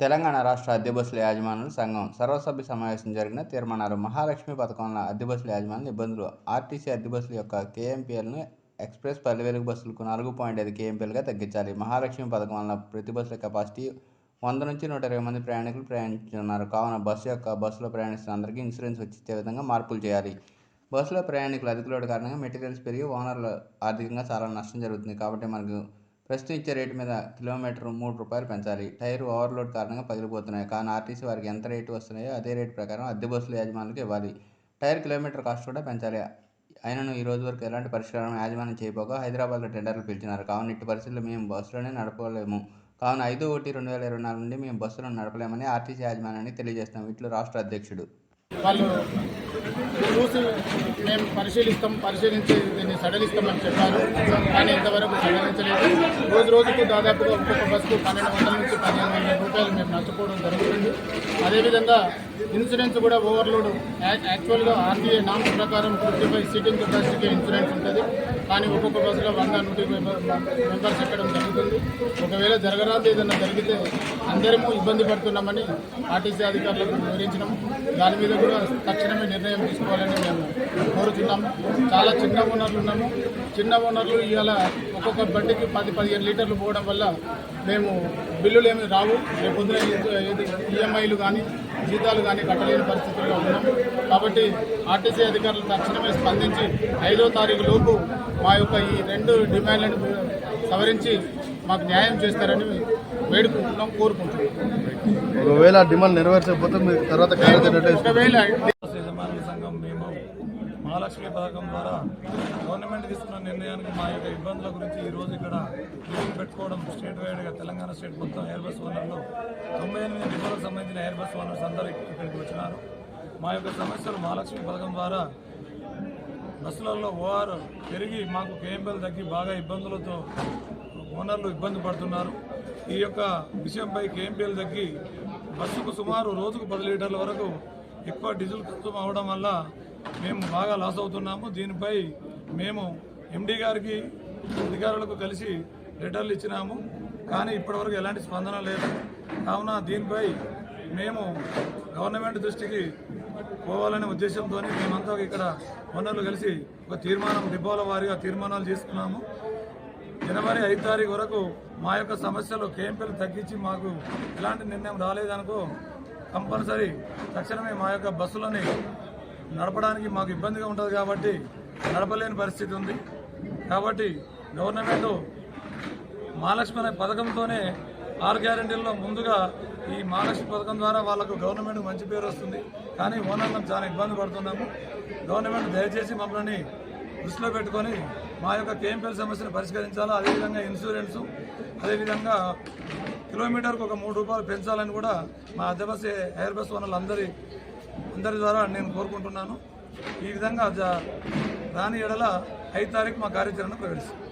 తెలంగాణ రాష్ట్ర అద్దె బస్సుల యాజమానుల సంఘం సర్వసభ్య సమావేశం జరిగిన తీర్మానాలు మహాలక్ష్మి పథకంలో అద్దె బస్సుల యాజమానుల ఇబ్బందులు ఆర్టీసీ అద్దె బస్సుల యొక్క కేఎంపీఎల్ను ఎక్స్ప్రెస్ పల్లె బస్సులకు నాలుగు పాయింట్ ఐదు కేఎంపీఎల్గా తగ్గించాలి. మహాలక్ష్మి పథకం వలన ప్రతి బస్సుల కెపాసిటీ వంద నుంచి నూట ఇరవై మంది ప్రయాణికులు ప్రయాణించున్నారు కావున బస్సు యొక్క బస్సులో ప్రయాణిస్తున్న అందరికీ ఇన్సూరెన్స్ వచ్చే విధంగా మార్పులు చేయాలి. బస్సులో ప్రయాణికులు అధిక లోడ్ కారణంగా మెటీరియల్స్ పెరిగి ఓనర్లు ఆర్థికంగా చాలా నష్టం జరుగుతుంది. కాబట్టి మనకు ప్రస్తుతం ఇచ్చే రేటు మీద కిలోమీటర్ మూడు రూపాయలు పెంచాలి. టైర్ ఓవర్లోడ్ కారణంగా పగిలిపోతున్నాయి. కానీ ఆర్టీసీ వారికి ఎంత రేటు వస్తున్నాయో అదే రేటు ప్రకారం అద్దె బస్సుల యాజమానులకు ఇవ్వాలి. టైర్ కిలోమీటర్ కాస్ట్ కూడా పెంచాలి. అయినను ఈ రోజు వరకు ఎలాంటి పరిష్కారం యాజమాన్యం చేయబోగా హైదరాబాద్లో టెండర్లు పిలిచినారు. కావున ఇట్టి పరిస్థితుల్లో మేము బస్సులోనే నడపలేము. కావున ఐదు ఒకటి రెండు వేల ఇరవై నాలుగు నుండి మేము బస్సులను నడపలేమని ఆర్టీసీ యాజమాన్యాన్ని తెలియజేస్తాం ఇట్లు రాష్ట్ర అధ్యక్షుడు. మేము పరిశీలిస్తాం పరిశీలించి దీన్ని సడలిస్తామని చెప్పారు. కానీ ఇంతవరకు సడలించలేదు. రోజు రోజుకు దాదాపుగా ఒక్కొక్క బస్సుకు పన్నెండు వందల నుంచి పదిహేను వందల రూపాయలు మేము నష్టపోవడం జరుగుతుంది. అదేవిధంగా ఇన్సూరెన్స్ కూడా ఓవర్లోడ్. యాక్చువల్గా ఆర్టీఏ నామ్స్ ప్రకారం ఫిఫ్టీ ఫైవ్ సీటింగ్ కెపాసిటీకి ఇన్సూరెన్స్ ఉంటుంది. కానీ ఒక్కొక్క బస్సులో వంద నూట మెంబర్స్ ఎక్కడం జరుగుతుంది. ఒకవేళ జరగరాదు ఏదైనా జరిగితే అందరము ఇబ్బంది పడుతున్నామని ఆర్టీసీ అధికారులకు వివరించినాము దాని మీద కూడా తక్షణమే నిర్ణయం తీసుకోవాలని మేము కోరుతున్నాము చాలా చిన్న ఓనర్లు ఉన్నాము. చిన్న ఓనర్లు ఇవాళ ఒక్కొక్క బండికి పది పదిహేను లీటర్లు పోవడం వల్ల మేము బిల్లులు ఏమి రావు. రేపు పొద్దున ఈఎంఐలు కానీ జీతాలు కానీ కట్టలేని పరిస్థితుల్లో ఉన్నాం కాబట్టి ఆర్టీసీ అధికారులు తక్షణమే స్పందించి ఐదో తారీఖు లోపు మా యొక్క ఈ రెండు డిమాండ్లను సవరించి మాకు న్యాయం చేస్తారని వేడుకుంటున్నాం కోరుకుంటున్నాం ఒకవేళ డిమాండ్ నెరవేర్చకపోతే తర్వాత? ఒకవేళ బస్సు యజమానుల సంఘం మేము మహాలక్ష్మి పథకం ద్వారా గవర్నమెంట్ తీసుకున్న నిర్ణయానికి మా యొక్క ఇబ్బందుల గురించి ఈరోజు ఇక్కడ మీటింగ్ పెట్టుకోవడం స్టేట్ వైడ్గా తెలంగాణ స్టేట్ మొత్తం ఎయిర్ బస్ ఓనర్లు. తొంభై ఎనిమిది డిపోలకు సంబంధించిన ఎయిర్ బస్ ఓనర్స్ అందరూ ఇక్కడికి వచ్చినారు. మా యొక్క సమస్యలు మహాలక్ష్మి పథకం ద్వారా బస్సులలో ఓఆర్ పెరిగి మాకు కేఎంఎల్ తగ్గి బాగా ఇబ్బందులతో ఓనర్లు ఇబ్బంది పడుతున్నారు. ఈ యొక్క విషయంపై కేఎంపీఎల్ తగ్గి బస్సుకు సుమారు రోజుకు పది లీటర్ల వరకు ఎక్కువ డీజిల్ ఖర్చు అవడం వల్ల మేము బాగా లాస్ అవుతున్నాము. దీనిపై మేము ఎండీ గారికి అధికారులకు కలిసి లెటర్లు ఇచ్చినాము. కానీ ఇప్పటివరకు ఎలాంటి స్పందన లేదు. కావున దీనిపై మేము గవర్నమెంట్ దృష్టికి పోవాలనే ఉద్దేశంతో మేమంతా ఇక్కడ వనరులు కలిసి ఒక తీర్మానం డిపోల వారిగా తీర్మానాలు చేసుకున్నాము. జనవరి ఐదు తారీఖు వరకు మా యొక్క సమస్యలు కేంపీలు తగ్గించి మాకు ఎలాంటి నిర్ణయం రాలేదనుకో కంపల్సరీ తక్షణమే మా యొక్క బస్సులని నడపడానికి మాకు ఇబ్బందిగా ఉంటుంది కాబట్టి నడపలేని పరిస్థితి ఉంది. కాబట్టి గవర్నమెంట్ మహాలక్ష్మి అనే పథకంతోనే ఆరు గ్యారెంటీల్లో ముందుగా ఈ మహాలక్ష్మి పథకం ద్వారా వాళ్ళకు గవర్నమెంట్ మంచి పేరు వస్తుంది. కానీ ఓనర్లకు చాలా ఇబ్బంది పడుతున్నాము. గవర్నమెంట్ దయచేసి మమ్మల్ని దృష్టిలో పెట్టుకొని మా యొక్క కేఎంపీఎల్ సమస్యను పరిష్కరించాలా? అదేవిధంగా ఇన్సూరెన్సు అదేవిధంగా కిలోమీటర్కు ఒక మూడు రూపాయలు పెంచాలని కూడా మా అద్దె బస్ ఎయిర్ బస్ వనరులందరి అందరి ద్వారా నేను కోరుకుంటున్నాను. ఈ విధంగా రాని ఎడల ఐదు తారీఖు మా కార్యాచరణ ప్రకటిస్తాం